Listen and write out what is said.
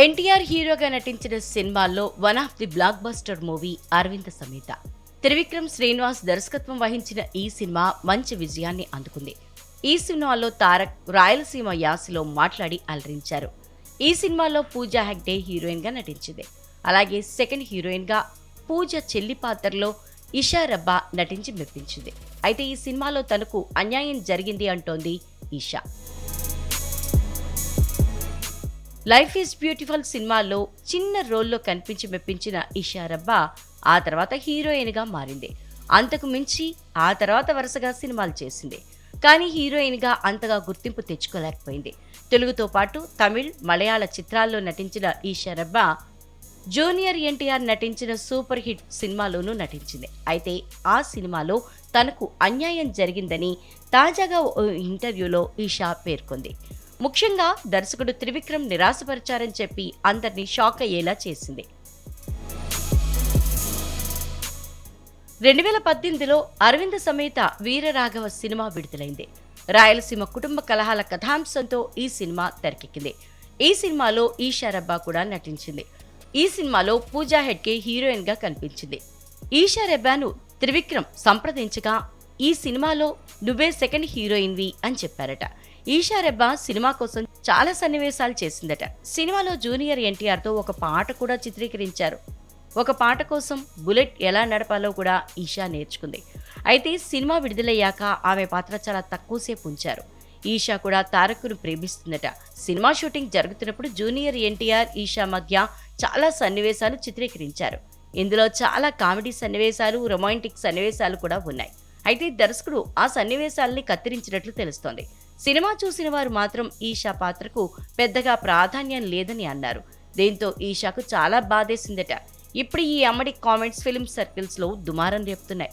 ఎన్టీఆర్ హీరోగా నటించిన సినిమాల్లో one of the blockbuster movie Aravinda Sametha. Trivikram Srinivas దర్శకత్వం వహించిన ఈ సినిమా మంచి విజయాన్ని అందుకుంది. ఈ సినిమాలో తారక్ రాయలసీమ యాసలో మాట్లాడి అలరించారు. ఈ సినిమాలో పూజా హెగ్డే హీరోయిన్గా నటించింది. అలాగే సెకండ్ హీరోయిన్గా పూజ చెల్లి పాత్రలో ఇషా రబ్బా నటించి మెప్పించింది. అయితే ఈ సినిమాలో తనకు అన్యాయం జరిగింది అంటోంది ఈషా. లైఫ్ ఈజ్ బ్యూటిఫుల్ సినిమాలో చిన్న రోల్లో కనిపించి మెప్పించిన ఇషారబ్బా ఆ తర్వాత హీరోయిన్గా మారింది. అంతకు మించి ఆ తర్వాత వరుసగా సినిమాలు చేసింది. కానీ హీరోయిన్గా అంతగా గుర్తింపు తెచ్చుకోలేకపోయింది. తెలుగుతో పాటు తమిళ్ మలయాళ చిత్రాల్లో నటించిన ఈషా జూనియర్ ఎన్టీఆర్ నటించిన సూపర్ హిట్ సినిమాలోనూ నటించింది. అయితే ఆ సినిమాలో తనకు అన్యాయం జరిగిందని తాజాగా ఓ ఇంటర్వ్యూలో ఈషా పేర్కొంది. ముఖ్యంగా దర్శకుడు త్రివిక్రమ్ నిరాశపరిచారని చెప్పి అందరినీ షాక్ అయ్యేలా చేసింది. రెండు వేల పద్దెనిమిదిలో అరవింద సమేత వీరరాఘవ సినిమా విడుదలైంది. రాయలసీమ కుటుంబ కలహాల కథాంశంతో ఈ సినిమా తెరకెక్కింది. ఈ సినిమాలో ఈషారబ్బా కూడా నటించింది. ఈ సినిమాలో పూజా హెడ్కే హీరోయిన్గా కనిపించింది. ఈషా రెబ్బాను త్రివిక్రమ్ సంప్రదించగా ఈ సినిమాలో నువ్వే సెకండ్ హీరోయిన్వి అని చెప్పారట. ఈషా రెబ్బా సినిమా కోసం చాలా సన్నివేశాలు చేసిందట. సినిమాలో జూనియర్ ఎన్టీఆర్తో ఒక పాట కూడా చిత్రీకరించారు. ఒక పాట కోసం బుల్లెట్ ఎలా నడపాలో కూడా ఈషా నేర్చుకుంది. అయితే సినిమా విడుదలయ్యాక ఆమె పాత్ర చాలా తక్కువసేపు ఉంచారు. ఈషా కూడా తారక్ను ప్రేమిస్తుందట. సినిమా షూటింగ్ జరుగుతున్నప్పుడు జూనియర్ ఎన్టీఆర్ ఈషా మధ్య చాలా సన్నివేశాలు చిత్రీకరించారు. ఇందులో చాలా కామెడీ సన్నివేశాలు రొమాంటిక్ సన్నివేశాలు కూడా ఉన్నాయి. అయితే దర్శకుడు ఆ సన్నివేశాలని కత్తిరించినట్లు తెలుస్తోంది. సినిమా చూసిన వారు మాత్రం ఈషా పాత్రకు పెద్దగా ప్రాధాన్యం లేదని అన్నారు. దీంతో ఈషాకు చాలా బాధేసిందట. ఇప్పుడు ఈ అమ్మడి కామెంట్స్ ఫిల్మ్ సర్కిల్స్లో దుమారం రేపుతున్నాయి.